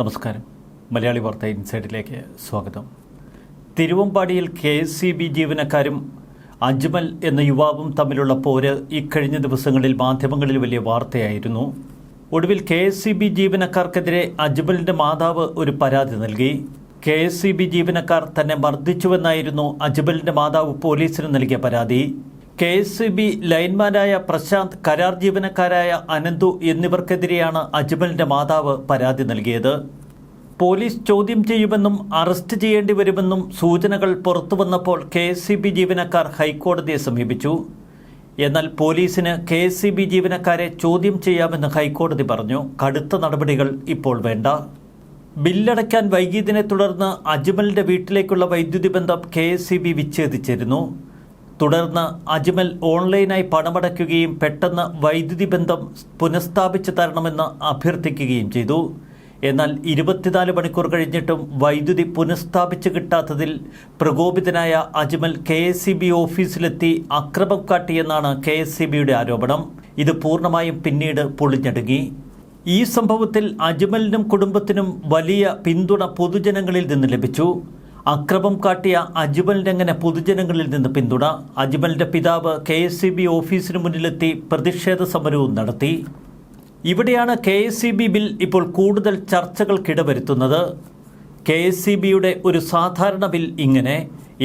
നമസ്കാരം. മലയാളി വാർത്ത ഇൻസൈഡിലേക്ക് സ്വാഗതം. തിരുവമ്പാടിയിൽ കെ എസ് സി ബി ജീവനക്കാരും അജ്മൽ എന്ന യുവാവും തമ്മിലുള്ള പോര് ഇക്കഴിഞ്ഞ ദിവസങ്ങളിൽ മാധ്യമങ്ങളിൽ വലിയ വാർത്തയായിരുന്നു. ഒടുവിൽ കെ എസ് സി ബി ജീവനക്കാർക്കെതിരെ അജ്മലിന്റെ മാതാവ് ഒരു പരാതി നൽകി. കെ എസ് സി ബി ജീവനക്കാർ തന്നെ മർദ്ദിച്ചുവെന്നായിരുന്നു അജ്മലിന്റെ മാതാവ് പോലീസിന് നൽകിയ പരാതി. കെ എസ് സി ബി ലൈൻമാനായ പ്രശാന്ത് കരാർ ജീവനക്കാരായ അനന്തു എന്നിവർക്കെതിരെയാണ് അജ്മലിന്റെ മാതാവ് പരാതി നൽകിയത്. പോലീസ് ചോദ്യം ചെയ്യുമെന്നും അറസ്റ്റ് ചെയ്യേണ്ടി വരുമെന്നും സൂചനകൾ പുറത്തുവന്നപ്പോൾ കെ എസ് സി ബി ജീവനക്കാർ ഹൈക്കോടതിയെ സമീപിച്ചു. എന്നാൽ പോലീസിന് കെ എസ് സി ബി ജീവനക്കാരെ ചോദ്യം ചെയ്യാമെന്ന് ഹൈക്കോടതി പറഞ്ഞു. കടുത്ത നടപടികൾ ഇപ്പോൾ വേണ്ട. ബില്ലടയ്ക്കാൻ വൈകിയതിനെ തുടർന്ന് അജ്മലിന്റെ വീട്ടിലേക്കുള്ള വൈദ്യുതി ബന്ധം കെ എസ് സി ബി വിച്ഛേദിച്ചിരുന്നു. തുടർന്ന് അജ്മൽ ഓൺലൈനായി പണമടയ്ക്കുകയും പെട്ടെന്ന് വൈദ്യുതി ബന്ധം പുനഃസ്ഥാപിച്ചു തരണമെന്ന് അഭ്യർത്ഥിക്കുകയും ചെയ്തു. എന്നാൽ ഇരുപത്തിനാല് മണിക്കൂർ കഴിഞ്ഞിട്ടും വൈദ്യുതി പുനഃസ്ഥാപിച്ചു കിട്ടാത്തതിൽ പ്രകോപിതനായ Ajmal K S C B ഓഫീസിലെത്തി അക്രമം കാട്ടിയെന്നാണ് കെ എസ് സി ബിയുടെ ആരോപണം. ഇത് പൂർണമായും പിന്നീട് പൊളിഞ്ഞടുങ്ങി. ഈ സംഭവത്തിൽ അജ്മലിനും കുടുംബത്തിനും വലിയ പിന്തുണ പൊതുജനങ്ങളിൽ നിന്ന് ലഭിച്ചു. അക്രമം കാട്ടിയ അജ്മലിനെങ്ങനെ പൊതുജനങ്ങളിൽ നിന്ന് പിന്തുണ? അജ്മലിന്റെ പിതാവ് കെ എസ് സി ബി ഓഫീസിന് മുന്നിലെത്തി പ്രതിഷേധ സമരവും നടത്തി. ഇവിടെയാണ് K S C B bill ഇപ്പോൾ കൂടുതൽ ചർച്ചകൾക്കിടവരുത്തുന്നത് കെ എസ് സി ബിയുടെ ഒരു സാധാരണ ബിൽ ഇങ്ങനെ.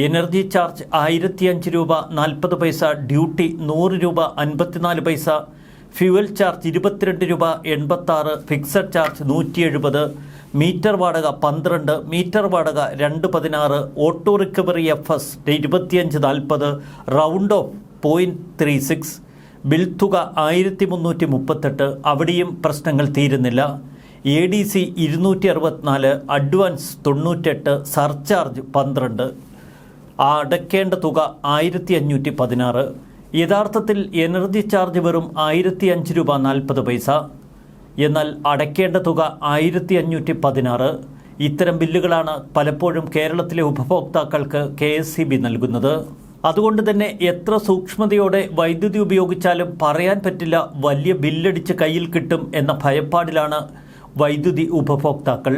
എനർജി ചാർജ് ആയിരത്തി അഞ്ച് രൂപ നാൽപ്പത് പൈസ ഡ്യൂട്ടി നൂറ് രൂപ അൻപത്തിനാല് പൈസ ഫ്യുവൽ ചാർജ് ഇരുപത്തിരണ്ട് രൂപ എൺപത്താറ് ഫിക്സഡ് ചാർജ് നൂറ്റി എഴുപത് മീറ്റർ വാടക പന്ത്രണ്ട് മീറ്റർ വാടക രണ്ട് പതിനാറ് ഓട്ടോ റിക്കവറി എഫ് എസ് ഇരുപത്തിയഞ്ച് നാൽപ്പത് round off point three six. Bill തുക ആയിരത്തി മുന്നൂറ്റി മുപ്പത്തെട്ട്. അവിടെയും പ്രശ്നങ്ങൾ തീരുന്നില്ല. എ ഡി സി ഇരുന്നൂറ്റി അറുപത്തിനാല് അഡ്വാൻസ് തൊണ്ണൂറ്റെട്ട് സർചാർജ് പന്ത്രണ്ട്. അടയ്ക്കേണ്ട തുക ആയിരത്തി അഞ്ഞൂറ്റി പതിനാറ്. യഥാർത്ഥത്തിൽ എനർജി ചാർജ് വെറും ആയിരത്തി അഞ്ച് രൂപ നാൽപ്പത് പൈസ. എന്നാൽ അടയ്ക്കേണ്ട തുക ആയിരത്തി അഞ്ഞൂറ്റി പതിനാറ് ഇത്തരം ബില്ലുകളാണ് പലപ്പോഴും കേരളത്തിലെ ഉപഭോക്താക്കൾക്ക് കെ എസ് സി ബി നൽകുന്നത്. അതുകൊണ്ട് തന്നെ എത്ര സൂക്ഷ്മതയോടെ വൈദ്യുതി ഉപയോഗിച്ചാലും പറയാൻ പറ്റില്ല വലിയ ബില്ലടിച്ച് കയ്യിൽ കിട്ടും എന്ന ഭയപ്പാടിലാണ് വൈദ്യുതി ഉപഭോക്താക്കൾ.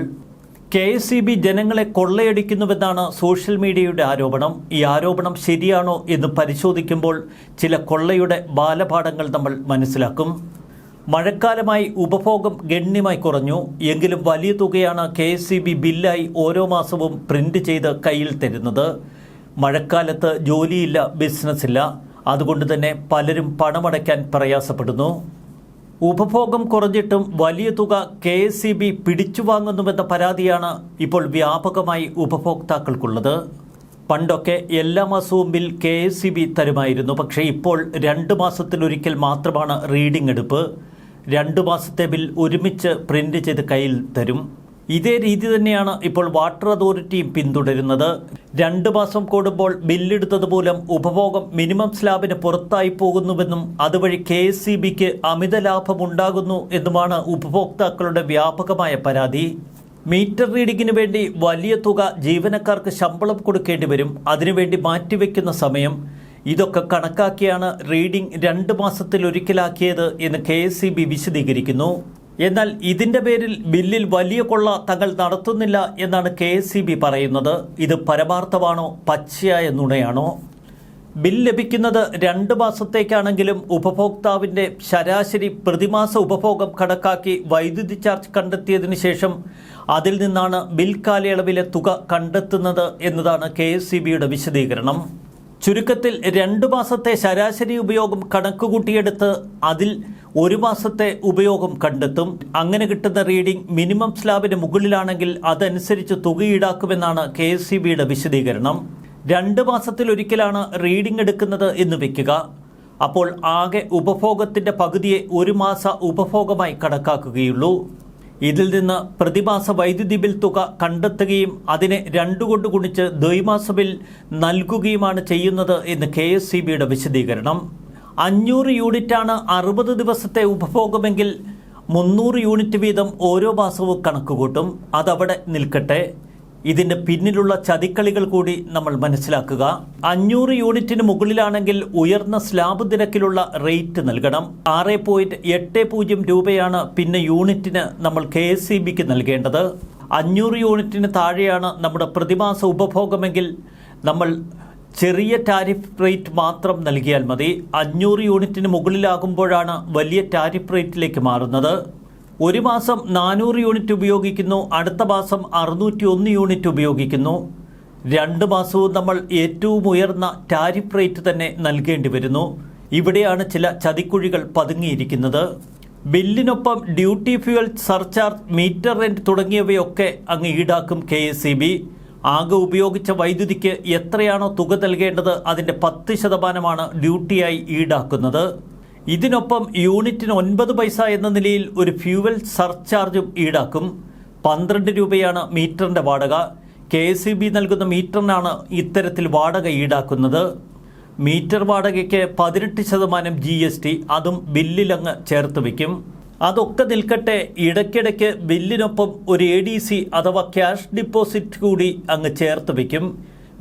കെ എസ് സി ബി ജനങ്ങളെ കൊള്ളയടിക്കുന്നുവെന്നാണ് സോഷ്യൽ മീഡിയയുടെ ആരോപണം. ഈ ആരോപണം ശരിയാണോ എന്ന് പരിശോധിക്കുമ്പോൾ ചില കൊള്ളയുടെ ബാലപാഠങ്ങൾ നമ്മൾ മനസ്സിലാക്കും. മഴക്കാലമായി ഉപഭോഗം ഗണ്യമായി കുറഞ്ഞു. എങ്കിലും വലിയ തുകയാണ് കെ എസ് സി ബി ബില്ലായി ഓരോ മാസവും പ്രിന്റ് ചെയ്ത് കയ്യിൽ തരുന്നത്. മഴക്കാലത്ത് ജോലിയില്ല ബിസിനസ്സില്ല. അതുകൊണ്ട് തന്നെ പലരും പണമടയ്ക്കാൻ പ്രയാസപ്പെടുന്നു. ഉപഭോഗം കുറഞ്ഞിട്ടും വലിയ തുക കെ എസ് സി ബി പിടിച്ചു വാങ്ങുന്നുവെന്ന പരാതിയാണ് ഇപ്പോൾ വ്യാപകമായി ഉപഭോക്താക്കൾക്കുള്ളത്. പണ്ടൊക്കെ എല്ലാ മാസവും bill K S C B തരുമായിരുന്നു. പക്ഷേ ഇപ്പോൾ രണ്ട് മാസത്തിലൊരിക്കൽ മാത്രമാണ് റീഡിംഗ് എടുപ്പ്. രണ്ട് മാസത്തെ ബിൽ ഒരുമിച്ച് പ്രിന്റ് ചെയ്ത് കയ്യിൽ തരും. ഇതേ രീതി തന്നെയാണ് ഇപ്പോൾ വാട്ടർ അതോറിറ്റിയും പിന്തുടരുന്നത്. രണ്ട് മാസം കൂടുമ്പോൾ ബില്ലെടുത്തത് മൂലം ഉപഭോഗം മിനിമം സ്ലാബിന് പുറത്തായി പോകുന്നുവെന്നും അതുവഴി കെ എസ് സി ബിക്ക് അമിത ലാഭമുണ്ടാകുന്നു എന്നുമാണ് ഉപഭോക്താക്കളുടെ വ്യാപകമായ പരാതി. മീറ്റർ റീഡിങ്ങിന് വേണ്ടി വലിയ തുക ജീവനക്കാർക്ക് ശമ്പളം കൊടുക്കേണ്ടി വരും. അതിനുവേണ്ടി മാറ്റിവെക്കുന്ന സമയം. ഇതൊക്കെ കണക്കാക്കിയാണ് റീഡിംഗ് രണ്ട് മാസത്തിലൊരിക്കലാക്കിയത് എന്ന് കെ എസ് സി ബി വിശദീകരിക്കുന്നു. എന്നാൽ ഇതിന്റെ പേരിൽ ബില്ലിൽ വലിയ കൊള്ള തങ്ങൾ നടത്തുന്നില്ല എന്നാണ് കെ പറയുന്നത്. ഇത് പരമാർത്ഥമാണോ പച്ചയായ നുണയാണോ? ബിൽ ലഭിക്കുന്നത് രണ്ട് മാസത്തേക്കാണെങ്കിലും ഉപഭോക്താവിന്റെ ശരാശരി പ്രതിമാസ ഉപഭോഗം കണക്കാക്കി വൈദ്യുതി ചാർജ് കണ്ടെത്തിയതിനു ശേഷം അതിൽ നിന്നാണ് ബിൽ കാലയളവിലെ തുക കണ്ടെത്തുന്നത് എന്നതാണ് കെ വിശദീകരണം. ചുരുക്കത്തിൽ രണ്ടു മാസത്തെ ശരാശരി ഉപയോഗം കണക്കുകൂട്ടിയെടുത്ത് അതിൽ ഒരു മാസത്തെ ഉപയോഗം കണ്ടെത്തും. അങ്ങനെ കിട്ടുന്ന റീഡിംഗ് മിനിമം സ്ലാബിന് മുകളിലാണെങ്കിൽ അതനുസരിച്ച് തുക ഈടാക്കുമെന്നാണ് കെ എസ് വിശദീകരണം. രണ്ട് മാസത്തിലൊരിക്കലാണ് റീഡിംഗ് എടുക്കുന്നത് എന്ന് വെക്കുക. അപ്പോൾ ആകെ ഉപഭോഗത്തിന്റെ പകുതിയെ ഒരു മാസ ഉപഭോഗമായി കണക്കാക്കുകയുള്ളൂ. ഇതിൽ നിന്ന് പ്രതിമാസ വൈദ്യുതി ബിൽ തുക കണ്ടെത്തുകയും അതിനെ രണ്ടുകൊണ്ട് ഗുണിച്ച് ദ്വൈമാസ ബിൽ നൽകുകയുമാണ് ചെയ്യുന്നത് എന്ന് കെ എസ് സി ബിയുടെ വിശദീകരണം. അഞ്ഞൂറ് യൂണിറ്റാണ് അറുപത് ദിവസത്തെ ഉപഭോഗമെങ്കിൽ മുന്നൂറ് യൂണിറ്റ് വീതം ഓരോ മാസവും കണക്കുകൂട്ടും. അതവിടെ നിൽക്കട്ടെ. ഇതിന്റെ പിന്നിലുള്ള ചതിക്കളികൾ കൂടി നമ്മൾ മനസ്സിലാക്കുക. അഞ്ഞൂറ് യൂണിറ്റിന് മുകളിലാണെങ്കിൽ ഉയർന്ന സ്ലാബ് നിരക്കിലുള്ള റേറ്റ് നൽകണം. ആറ് പോയിന്റ് എട്ട് പൂജ്യം രൂപയാണ് പിന്നെ യൂണിറ്റിന് നമ്മൾ കെ എസ് സി ബിക്ക് നൽകേണ്ടത്. അഞ്ഞൂറ് യൂണിറ്റിന് താഴെയാണ് നമ്മുടെ പ്രതിമാസ ഉപഭോഗമെങ്കിൽ നമ്മൾ ചെറിയ ടാരിഫ് റേറ്റ് മാത്രം നൽകിയാൽ മതി. അഞ്ഞൂറ് യൂണിറ്റിന് മുകളിലാകുമ്പോഴാണ് വലിയ ടാരിഫ് റേറ്റിലേക്ക് മാറുന്നത്. ഒരു മാസം നാനൂറ് യൂണിറ്റ് ഉപയോഗിക്കുന്നു അടുത്ത മാസം അറുന്നൂറ്റി ഒന്ന് യൂണിറ്റ് ഉപയോഗിക്കുന്നു. രണ്ട് മാസവും നമ്മൾ ഏറ്റവും ഉയർന്ന ടാരിഫ് റേറ്റ് തന്നെ നൽകേണ്ടി വരുന്നു. ഇവിടെയാണ് ചില ചതിക്കുഴികൾ പതുങ്ങിയിരിക്കുന്നത്. ബില്ലിനൊപ്പം duty fuel surcharge meter rent തുടങ്ങിയവയൊക്കെ അങ്ങ് ഈടാക്കും കെ എസ് ആകെ ഉപയോഗിച്ച വൈദ്യുതിക്ക് എത്രയാണോ തുക നൽകേണ്ടത് അതിന്റെ പത്ത് ശതമാനമാണ് ഡ്യൂട്ടിയായി ഈടാക്കുന്നത്. ഇതിനൊപ്പം യൂണിറ്റിന് ഒൻപത് പൈസ എന്ന നിലയിൽ ഒരു ഫ്യൂവൽ സർചാർജും ഈടാക്കും. പന്ത്രണ്ട് രൂപയാണ് മീറ്ററിന്റെ വാടക. കെ എസ് നൽകുന്ന മീറ്ററിനാണ് ഇത്തരത്തിൽ വാടക ഈടാക്കുന്നത്. മീറ്റർ വാടകയ്ക്ക് പതിനെട്ട് ശതമാനം ജി എസ് ടി അതും ബില്ലിലങ്ങ് ചേർത്ത് വയ്ക്കും. അതൊക്കെ നിൽക്കട്ടെ ഇടയ്ക്കിടയ്ക്ക് ബില്ലിനൊപ്പം ഒരു എ ഡി സി അഥവാ ക്യാഷ് ഡിപ്പോസിറ്റ് കൂടി അങ്ങ് ചേർത്ത് വയ്ക്കും.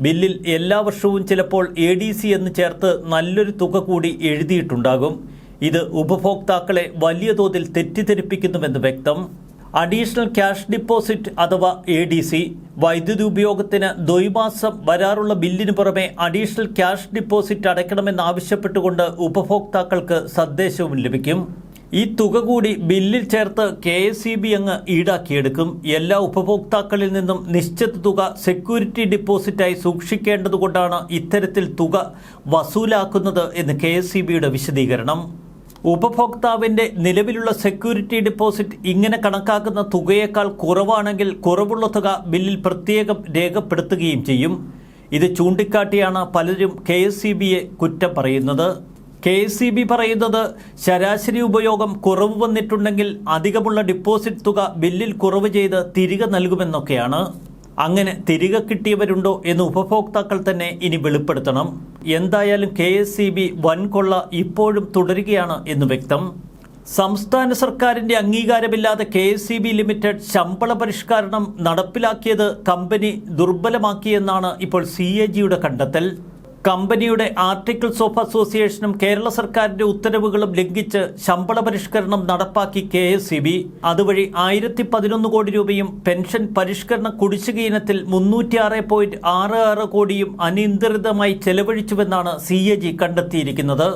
ബില്ലിൽ എല്ലാ വർഷവും ചിലപ്പോൾ എ ഡി സി എന്ന് ചേർത്ത് നല്ലൊരു തുക കൂടി എഴുതിയിട്ടുണ്ടാകും. ഇത് ഉപഭോക്താക്കളെ വലിയ തോതിൽ തെറ്റിദ്ധരിപ്പിക്കുന്നുവെന്ന് വ്യക്തം. അഡീഷണൽ ക്യാഷ് ഡിപ്പോസിറ്റ് അഥവാ എ ഡി സി വൈദ്യുതി ഉപയോഗത്തിന് ദ്വൈമാസം വരാറുള്ള ബില്ലിന് പുറമെ അഡീഷണൽ ക്യാഷ് ഡിപ്പോസിറ്റ് അടയ്ക്കണമെന്നാവശ്യപ്പെട്ടുകൊണ്ട് ഉപഭോക്താക്കൾക്ക് സന്ദേശവും ലഭിക്കും. ഈ തുക കൂടി ബില്ലിൽ ചേർത്ത് കെ എസ് സി ബി അങ്ങ് ഈടാക്കിയെടുക്കും. എല്ലാ ഉപഭോക്താക്കളിൽ നിന്നും നിശ്ചിത തുക സെക്യൂരിറ്റി ഡിപ്പോസിറ്റായി സൂക്ഷിക്കേണ്ടതുകൊണ്ടാണ് ഇത്തരത്തിൽ തുക വസൂലാക്കുന്നത് എന്ന് കെ എസ് സി ബിയുടെ വിശദീകരണം. ഉപഭോക്താവിന്റെ നിലവിലുള്ള സെക്യൂരിറ്റി ഡിപ്പോസിറ്റ് ഇങ്ങനെ കണക്കാക്കുന്ന തുകയേക്കാൾ കുറവാണെങ്കിൽ കുറവുള്ള തുക ബില്ലിൽ പ്രത്യേകം രേഖപ്പെടുത്തുകയും ചെയ്യും. ഇത് ചൂണ്ടിക്കാട്ടിയാണ് പലരും കെ എസ് സി ബിയെ കുറ്റം പറയുന്നത്. കെ എസ് സി ബി പറയുന്നത് ശരാശരി ഉപയോഗം കുറവ് വന്നിട്ടുണ്ടെങ്കിൽ അധികമുള്ള ഡിപ്പോസിറ്റ് തുക ബില്ലിൽ കുറവ് ചെയ്ത് തിരികെ നൽകുമെന്നൊക്കെയാണ്. അങ്ങനെ തിരികെ കിട്ടിയവരുണ്ടോ എന്ന് ഉപഭോക്താക്കൾ തന്നെ ഇനി വെളിപ്പെടുത്തണം. എന്തായാലും കെ എസ് സി ബി വൻകൊള്ള ഇപ്പോഴും തുടരുകയാണ് എന്ന് വ്യക്തം. സംസ്ഥാന സർക്കാരിന്റെ അംഗീകാരമില്ലാതെ K S C B limited ശമ്പള പരിഷ്കരണം നടപ്പിലാക്കിയത് കമ്പനി ദുർബലമാക്കിയെന്നാണ് ഇപ്പോൾ സി എ ജിയുടെ കണ്ടെത്തൽ. കമ്പനിയുടെ ആർട്ടിക്കിൾസ് ഓഫ് അസോസിയേഷനും കേരള സർക്കാരിന്റെ ഉത്തരവുകളും ലംഘിച്ച് ശമ്പള പരിഷ്കരണം നടപ്പാക്കി കെ എസ് സി ബി. അതുവഴി ആയിരത്തി പതിനൊന്ന് കോടി രൂപയും പെൻഷൻ പരിഷ്കരണ കുടിശ്ശിക ഇനത്തിൽ മുന്നൂറ്റിയാറ് പോയിന്റ് ആറ് ആറ് കോടിയും അനിയന്ത്രിതമായി ചെലവഴിച്ചുവെന്നാണ് സി എ ജി കണ്ടെത്തിയിരിക്കുന്നത്.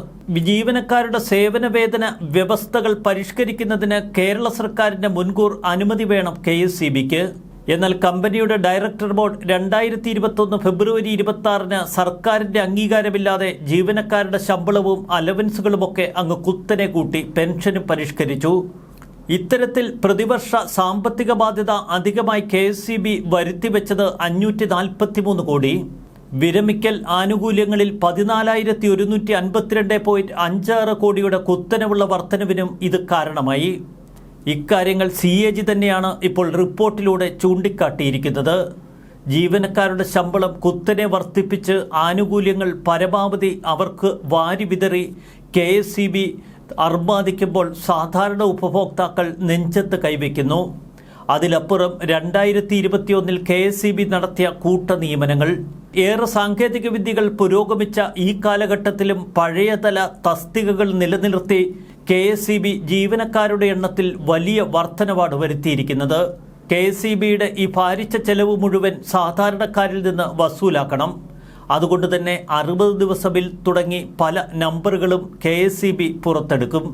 ജീവനക്കാരുടെ സേവന വേതന വ്യവസ്ഥകൾ പരിഷ്കരിക്കുന്നതിന് കേരള സർക്കാരിന്റെ മുൻകൂർ അനുമതി വേണം കെ എസ് സി ബിക്ക്. എന്നാൽ കമ്പനിയുടെ ഡയറക്ടർ ബോർഡ് രണ്ടായിരത്തി ഇരുപത്തൊന്ന് ഫെബ്രുവരി ഇരുപത്തി സർക്കാരിന്റെ അംഗീകാരമില്ലാതെ ജീവനക്കാരുടെ ശമ്പളവും അലവൻസുകളുമൊക്കെ അങ്ങ് കുത്തനെ കൂട്ടി പെൻഷനും പരിഷ്കരിച്ചു. ഇത്തരത്തിൽ പ്രതിവർഷ സാമ്പത്തിക ബാധ്യത അധികമായി കെ എസ് സി ബി വരുത്തിവെച്ചത് അഞ്ഞൂറ്റി നാൽപ്പത്തി മൂന്ന് കോടി. വിരമിക്കൽ ആനുകൂല്യങ്ങളിൽ പതിനാലായിരത്തി ഒരുന്നൂറ്റി അൻപത്തിരണ്ട് പോയിന്റ് അഞ്ചാറ് കോടിയുടെ കുത്തനെയുള്ള വർധനവിനും ഇത് കാരണമായി. ഇക്കാര്യങ്ങൾ സി എ ജി തന്നെയാണ് ഇപ്പോൾ റിപ്പോർട്ടിലൂടെ ചൂണ്ടിക്കാട്ടിയിരിക്കുന്നത്. ജീവനക്കാരുടെ ശമ്പളം കുത്തനെ വർദ്ധിപ്പിച്ച് ആനുകൂല്യങ്ങൾ പരമാവധി അവർക്ക് വാരി വിതറി കെ എസ് സി ബി അർമാദിക്കുമ്പോൾ സാധാരണ ഉപഭോക്താക്കൾ നെഞ്ചത്ത് കൈവയ്ക്കുന്നു. അതിലപ്പുറം രണ്ടായിരത്തി ഇരുപത്തിയൊന്നിൽ കെ എസ് സി ബി നടത്തിയ കൂട്ട നിയമനങ്ങൾ. ഏറെ സാങ്കേതിക വിദ്യകൾ പുരോഗമിച്ച ഈ കാലഘട്ടത്തിലും പഴയതല തസ്തികകൾ നിലനിർത്തി കെ എസ് സി ബി ജീവനക്കാരുടെ എണ്ണത്തിൽ വലിയ വർധനവാണ് വരുത്തിയിരിക്കുന്നത്. കെ എസ് സി ബിയുടെ ഈ ഭാരിച്ച ചെലവ് മുഴുവൻ സാധാരണക്കാരിൽ നിന്ന് വസൂലാക്കണം. അതുകൊണ്ട് തന്നെ അറുപത് ദിവസ ബിൽ തുടങ്ങി പല നമ്പറുകളും കെ എസ് സി ബി പുറത്തെടുക്കും.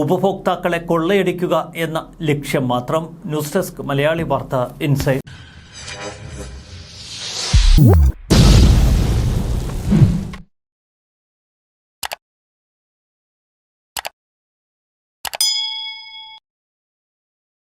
ഉപഭോക്താക്കളെ കൊള്ളയടിക്കുക എന്ന ലക്ഷ്യം മാത്രം. ന്യൂസ് ഡെസ്ക് മലയാളി വാർത്ത ഇൻസൈറ്റ്